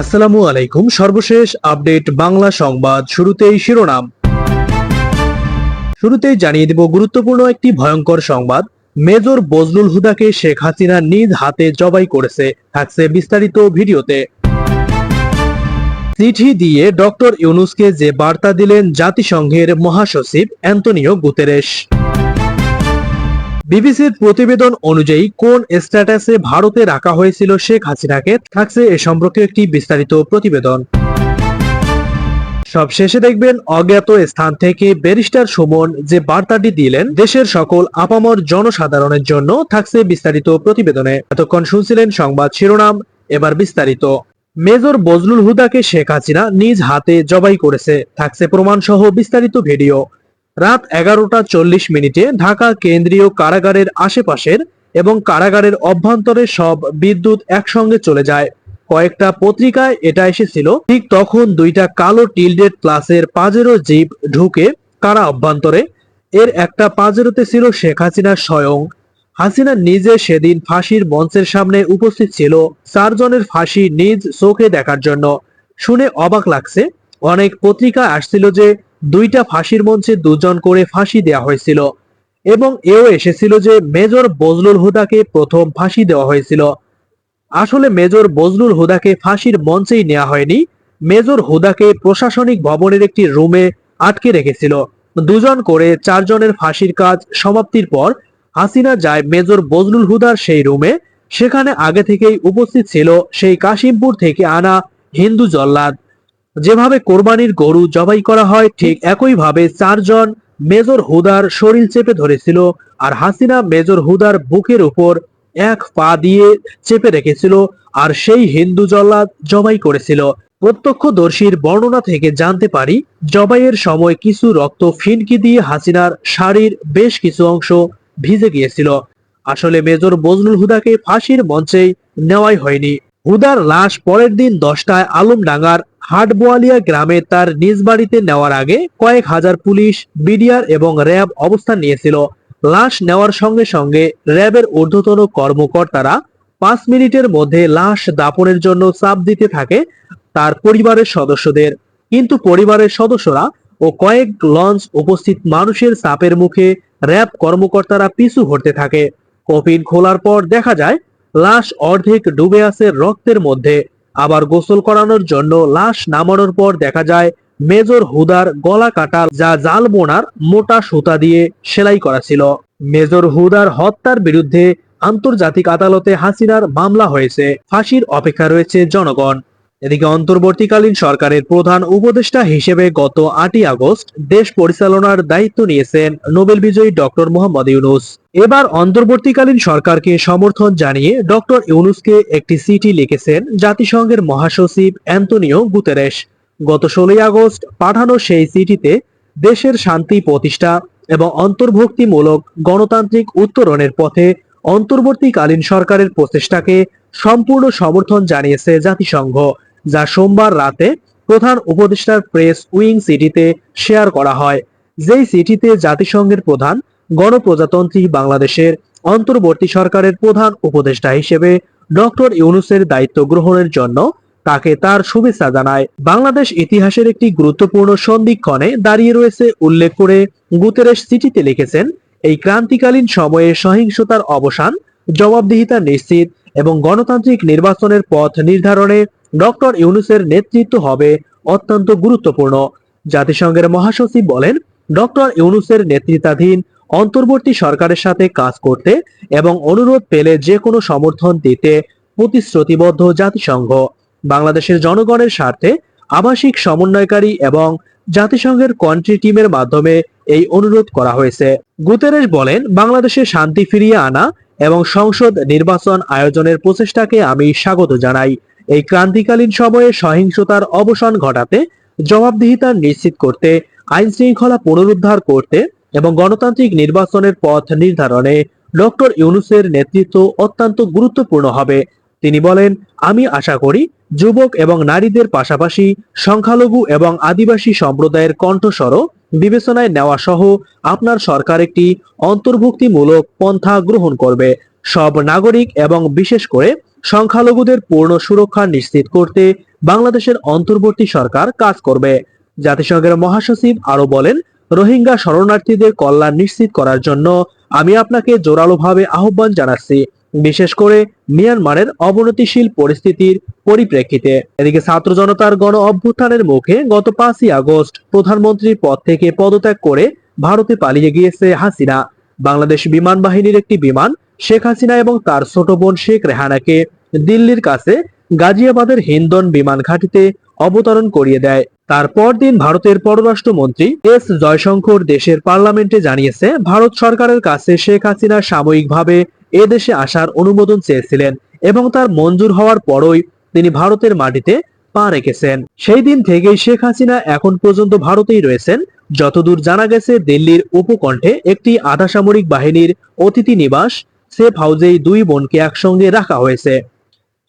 আসসালামু আলাইকুম। সর্বশেষ আপডেট বাংলা সংবাদ শুরুতেই শিরোনাম। শুরুতেই জানিয়ে দেব গুরুত্বপূর্ণ একটি ভয়ঙ্কর সংবাদ। মেজর বজলুল হুদাকে শেখ হাসিনা নিজ হাতে জবাই করেছে, থাকছে বিস্তারিত ভিডিওতে। চিঠি দিয়ে ডক্টর ইউনুসকে যে বার্তা দিলেন জাতিসংঘের মহাসচিব অ্যান্তনিও গুতেরেশ। বিবিসির প্রতিবেদন অনুযায়ী কোন স্ট্যাটাসে ভারতে রাখা হয়েছিল শেখ হাসিনাকে? থাকছে এ সম্পর্কে একটি বিস্তারিত প্রতিবেদন। সব শেষে দেখবেন অজ্ঞাত স্থান থেকে ব্যারিস্টার সুমন যে বার্তাটি দিলেন, দেশের সকল আপামর জনসাধারণের জন্য থাকছে বিস্তারিত প্রতিবেদনে। এতক্ষণ শুনছিলেন সংবাদ শিরোনাম, এবার বিস্তারিত। মেজর বজলুল হুদাকে শেখ হাসিনা নিজ হাতে জবাই করেছে। থাকছে প্রমাণ সহ বিস্তারিত ভিডিও। রাত এগারোটা চল্লিশ মিনিটে ঢাকা কেন্দ্রীয় কারাগারের আশেপাশের এবং কারাগারের অভ্যন্তরে সব বিদ্যুৎ একসঙ্গে চলে যায়। কয়েকটা পত্রিকায় এটা এসেছিল, ঠিক তখন দুইটা কালো টিলডেড ক্লাসের পাজেরো জিপ ঢুকে কারা অভ্যন্তরে। এর একটা পাজেরোতে ছিল শেখ হাসিনা স্বয়ং। হাসিনা নিজে সেদিন ফাঁসির মঞ্চের সামনে উপস্থিত ছিল, চারজনের ফাঁসি নিজ চোখে দেখার জন্য। শুনে অবাক লাগছে, অনেক পত্রিকা আসছিল যে দুইটা ফাঁসির মঞ্চে দুজন করে ফাঁসি দেওয়া হয়েছিল। এবং এও এসেছিল যে মেজর বজলুল হুদাকে প্রথম ফাঁসি দেওয়া হয়েছিল। আসলে মেজর বজলুল হুদাকে ফাঁসির মঞ্চেই নেওয়া হয়নি। মেজর হুদাকে প্রশাসনিক ভবনের একটি রুমে আটকে রেখেছিল। দুজন করে চারজনের ফাঁসির কাজ সমাপ্তির পর হাসিনা যায় মেজর বজলুল হুদার সেই রুমে। সেখানে আগে থেকেই উপস্থিত ছিল সেই কাশিমপুর থেকে আনা হিন্দু জল্লাদ। যেভাবে কোরবানির গরু জবাই করা হয়, ঠিক একইভাবে চারজন মেজর হুদার শরীর চেপে ধরেছিল আর হাসিনা মেজর হুদার বুকের উপর এক পা দিয়ে চেপে রেখেছিল আর সেই হিন্দু জল্লাদ জবাই করেছিল। প্রত্যক্ষদর্শীর বর্ণনা থেকে জানতে পারি, জবাইয়ের সময় কিছু রক্ত ফিনকি দিয়ে হাসিনার শাড়ির বেশ কিছু অংশ ভিজে গিয়েছিল। আসলে মেজর বজলুল হুদাকে ফাঁসির মঞ্চেই নেওয়াই হয়নি। হুদার লাশ পরের দিন দশটায় আলমডাঙ্গার হাটবোয়ালিয়া গ্রামে তার নিজ বাড়িতে নেওয়ার আগে কয়েক হাজার পুলিশ, বিডিআর এবং র্যাব অবস্থান নিয়েছিল। লাশ নেওয়ার সঙ্গে সঙ্গে র্যাবের ঊর্ধ্বতন কর্মকর্তারা পাঁচ মিনিটের মধ্যে লাশ দাপনের জন্য চাপ দিতে থাকে তার পরিবারের সদস্যদের। কিন্তু পরিবারের সদস্যরা ও কয়েক লঞ্চ উপস্থিত মানুষের চাপের মুখে র্যাব কর্মকর্তারা পিছু হতে থাকে। কফিন খোলার পর দেখা যায়, লাশ অর্ধেক ডুবে আছে রক্তের মধ্যে। আবার গোসল করানোর জন্য লাশ নামানোর পর দেখা যায় মেজর হুদার গলা কাটা যা জাল বোনার মোটা সুতা দিয়ে সেলাই করা ছিল। মেজর হুদার হত্যার বিরুদ্ধে আন্তর্জাতিক আদালতে হাসিনার মামলা হয়েছে। ফাঁসির অপেক্ষা রয়েছে জনগণ। এদিকে অন্তর্বর্তীকালীন সরকারের প্রধান উপদেষ্টা হিসেবে গত আটই আগস্ট দেশ পরিচালনার দায়িত্ব নিয়েছেন নোবেল বিজয়ী ডক্টর মোহাম্মদ ইউনুস। এবার অন্তর্বর্তীকালীন সরকারকে সমর্থন জানিয়ে ডক্টর ইউনুসকে একটি চিঠি লিখেছেন জাতিসংঘের মহাসচিব অ্যান্তনিও গুতেরেশ। গত ষোলোই আগস্ট পাঠানো সেই চিঠিতে দেশের শান্তি প্রতিষ্ঠা এবং অন্তর্ভুক্তিমূলক গণতান্ত্রিক উত্তরণের পথে অন্তর্বর্তীকালীন সরকারের প্রচেষ্টাকে সম্পূর্ণ সমর্থন জানিয়েছে জাতিসংঘ। যা সোমবার রাতে প্রধান উপদেষ্টার প্রেস উইং সিটিতে শেয়ার করা হয়। যেই সিটিতে জাতিসংঘের প্রধান গণপ্রজাতন্ত্রী বাংলাদেশের অন্তর্বর্তী সরকারের প্রধান উপদেষ্টা হিসেবে ডক্টর ইউনুসের দায়িত্ব গ্রহণের জন্য তাকে তার শুভেচ্ছা জানায়। বাংলাদেশ ইতিহাসের একটি গুরুত্বপূর্ণ সন্ধিক্ষণে দাঁড়িয়ে রয়েছে উল্লেখ করে গুতেরেশ চিঠিতে লিখেছেন, এই ক্রান্তিকালীন সময়ে সহিংসতার অবসান, জবাবদিহিতা নিশ্চিত এবং গণতান্ত্রিক নির্বাচনের পথ নির্ধারণে ডক্টর ইউনুসের নেতৃত্ব হবে অত্যন্ত গুরুত্বপূর্ণ। জাতিসংঘের মহাসচিব বলেন, ডক্টর ইউনুসের নেতৃত্বাধীন অন্তর্বর্তী সরকারের সাথে কাজ করতে এবং অনুরোধ পেলে যে কোনো সমর্থন দিতে প্রতিশ্রুতিবদ্ধ জাতিসংঘ। বাংলাদেশের জনগণের স্বার্থে আবাসিক সমন্বয়কারী এবং জাতিসংঘের কন্ট্রি টিমের মাধ্যমে এই অনুরোধ করা হয়েছে। গুতেরেশ বলেন, বাংলাদেশে শান্তি ফিরিয়ে আনা এবং সংসদ নির্বাচন আয়োজনের প্রচেষ্টাকে আমি স্বাগত জানাই। এই ক্রান্তিকালীন সময়ে সহিংসতার অবসান ঘটাতে, জবাবদিহিতা নিশ্চিত করতে আইন শৃঙ্খলা পুনরুদ্ধার করতে এবং গণতান্ত্রিক নির্বাচনের পথ নির্ধারণে ডক্টর ইউনুসের নেতৃত্ব অত্যন্ত গুরুত্বপূর্ণ হবে। তিনি বলেন, আমি আশা করি যুবক এবং নারীদের পাশাপাশি সংখ্যালঘু এবং আদিবাসী সম্প্রদায়ের কণ্ঠস্বরও বিবেচনায় নেওয়া সহ আপনার সরকার একটি অন্তর্ভুক্তিমূলক পন্থা গ্রহণ করবে। সব নাগরিক এবং বিশেষ করে সংখ্যালঘুদের পূর্ণ সুরক্ষা নিশ্চিত করতে বাংলাদেশের অন্তর্বর্তী সরকার কাজ করবে। জাতিসংঘের মহাসচিব আরও বলেন, রোহিঙ্গা শরণার্থীদের কল্যাণ নিশ্চিত করার জন্য আমি আপনাকে জোরালোভাবে আহ্বান জানাচ্ছি। বিশেষ করে মিয়ানমারের অবনতিশীল পরিস্থিতির পরিপ্রেক্ষিতে। এদিকে ছাত্র জনতার গণ অভ্যুত্থানের মুখে গত পাঁচই আগস্ট প্রধানমন্ত্রীর পদ থেকে পদত্যাগ করে ভারতে পালিয়ে গিয়েছে হাসিনা। বাংলাদেশ বিমান বাহিনীর একটি বিমান শেখ হাসিনা এবং তার ছোট বোন শেখ রেহানাকে দিল্লির কাছে গাজিয়াবাদের হিন্দন বিমান ঘাঁটিতে অবতরণ করিয়ে দেয়। তারপর দিন ভারতের পররাষ্ট্রমন্ত্রী এস জয়শঙ্কর দেশের পার্লামেন্টে জানিয়েছে, ভারত সরকারের কাছে শেখ হাসিনা সাময়িকভাবে এ দেশে আসার অনুমোদন চেয়েছিলেন এবং তার মঞ্জুর হওয়ার পরই তিনি ভারতের মাটিতে পা রেখেছেন। সেই দিন থেকেই শেখ হাসিনা এখন পর্যন্ত ভারতেই রয়েছেন। যতদূর জানা গেছে, দিল্লির উপকণ্ঠে একটি আধা সামরিক বাহিনীর অতিথি নিবাস সেফ হাউসেই দুই বোনকে একসঙ্গে রাখা হয়েছে।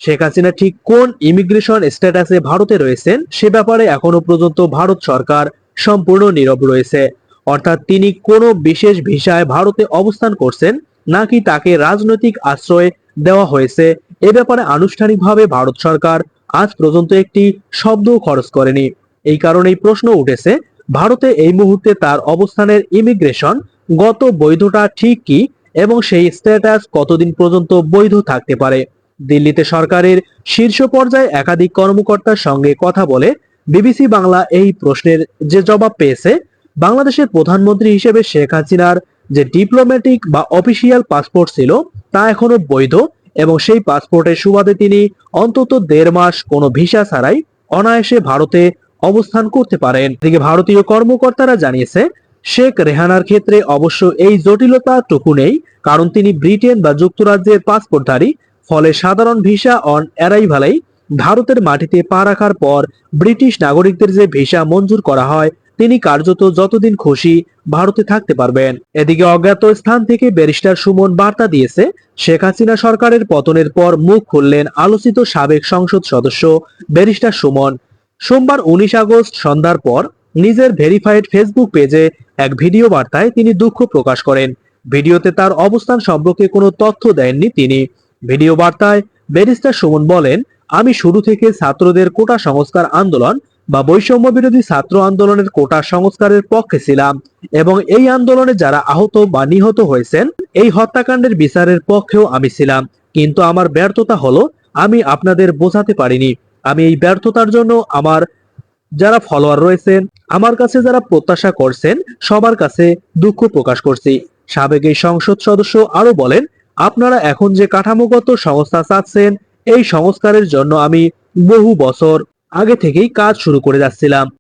শেখ হাসিনা ঠিক কোন ইমিগ্রেশন স্ট্যাটাসে ভারতে রয়েছেন সে ব্যাপারে এখনও পর্যন্ত ভারত সরকার সম্পূর্ণ নীরব রয়েছে। অর্থাৎ তিনি কোনো বিশেষ ভিসায় ভারতে অবস্থান করছেন নাকি তাকে রাজনৈতিক আশ্রয় দেওয়া হয়েছে? এ ব্যাপারে আনুষ্ঠানিকভাবে ভারত সরকার আজ পর্যন্ত একটি শব্দ খরচ করেনি। এই কারণেই প্রশ্ন উঠেছে, ভারতে এই মুহূর্তে তার অবস্থানের ইমিগ্রেশন গত বৈধতা ঠিক কি এবং সেই স্ট্যাটাস কতদিন পর্যন্ত বৈধ থাকতে পারে? দিল্লিতে সরকারের শীর্ষ পর্যায়ে একাধিক কর্মকর্তার সঙ্গে কথা বলে বিবিসি বাংলা এই প্রশ্নের যে জবাব পেয়েছে, বাংলাদেশের প্রধানমন্ত্রী হিসেবে শেখ হাসিনার যে ডিপ্লোম্যাটিক বা অফিসিয়াল পাসপোর্ট ছিল তা এখনও বৈধ এবং সেই পাসপোর্টের সুবাদে তিনি অন্তত দেড় মাস কোনো ভিসা ছাড়াই অনায়াসে ভারতে অবস্থান করতে পারেন। এদিকে ভারতীয় কর্মকর্তারা জানিয়েছে, শেখ রেহানার ক্ষেত্রে অবশ্য এই জটিলতা টুকু নেই, কারণ তিনি ব্রিটেন বা যুক্তরাজ্যের পাসপোর্টধারী, ফলে সাধারণ ভিসা অন অ্যারাইভালেই ভারতের মাটিতে পা রাখার পর ব্রিটিশ নাগরিকদের যে ভিসা মঞ্জুর করা হয় তিনি কার্যত যতদিন খুশি ভারতে থাকতে পারবেন। এদিকে অজ্ঞাত স্থান থেকে ব্যারিস্টার সুমন বার্তা দিয়েছে, শেখ হাসিনা সরকারের পতনের পর মুখ খুললেন আলোচিত সাবেক সংসদ সদস্য ব্যারিস্টার সুমন। সোমবার উনিশ আগস্ট সন্ধ্যার পর নিজের ভেরিফাইড ফেসবুক পেজে এক ভিডিও বার্তায় তিনি দুঃখ প্রকাশ করেন। ভিডিওতে তার অবস্থান সম্পর্কে কোনো তথ্য দেননি তিনি। ভিডিও বার্তায় ব্যারিস্টার সুমন বলেন, আমি শুরু থেকে ছাত্রদের কোটা সংস্কার আন্দোলন বা বৈষম্য বিরোধী ছাত্র আন্দোলনের কোটা সংস্কারের পক্ষে ছিলাম এবং এই আন্দোলনে যারা আহত বা নিহত হয়েছেন, এই হত্যাকাণ্ডের বিচারের পক্ষেও আমি ছিলাম। কিন্তু আমার ব্যর্থতা হলো, আমি আপনাদের বোঝাতে পারিনি। আমি এই ব্যর্থতার জন্য আমার যারা ফলোয়ার রয়েছেন, আমার কাছে যারা প্রত্যাশা করছেন, সবার কাছে দুঃখ প্রকাশ করছি। সাবেক এই সংসদ সদস্য আরও বলেন, আপনারা এখন যে কাঠামোগত সংস্থা চাচ্ছেন, এই সংস্কারের জন্য আমি বহু বছর আগে থেকেই কাজ শুরু করে যাচ্ছিলাম।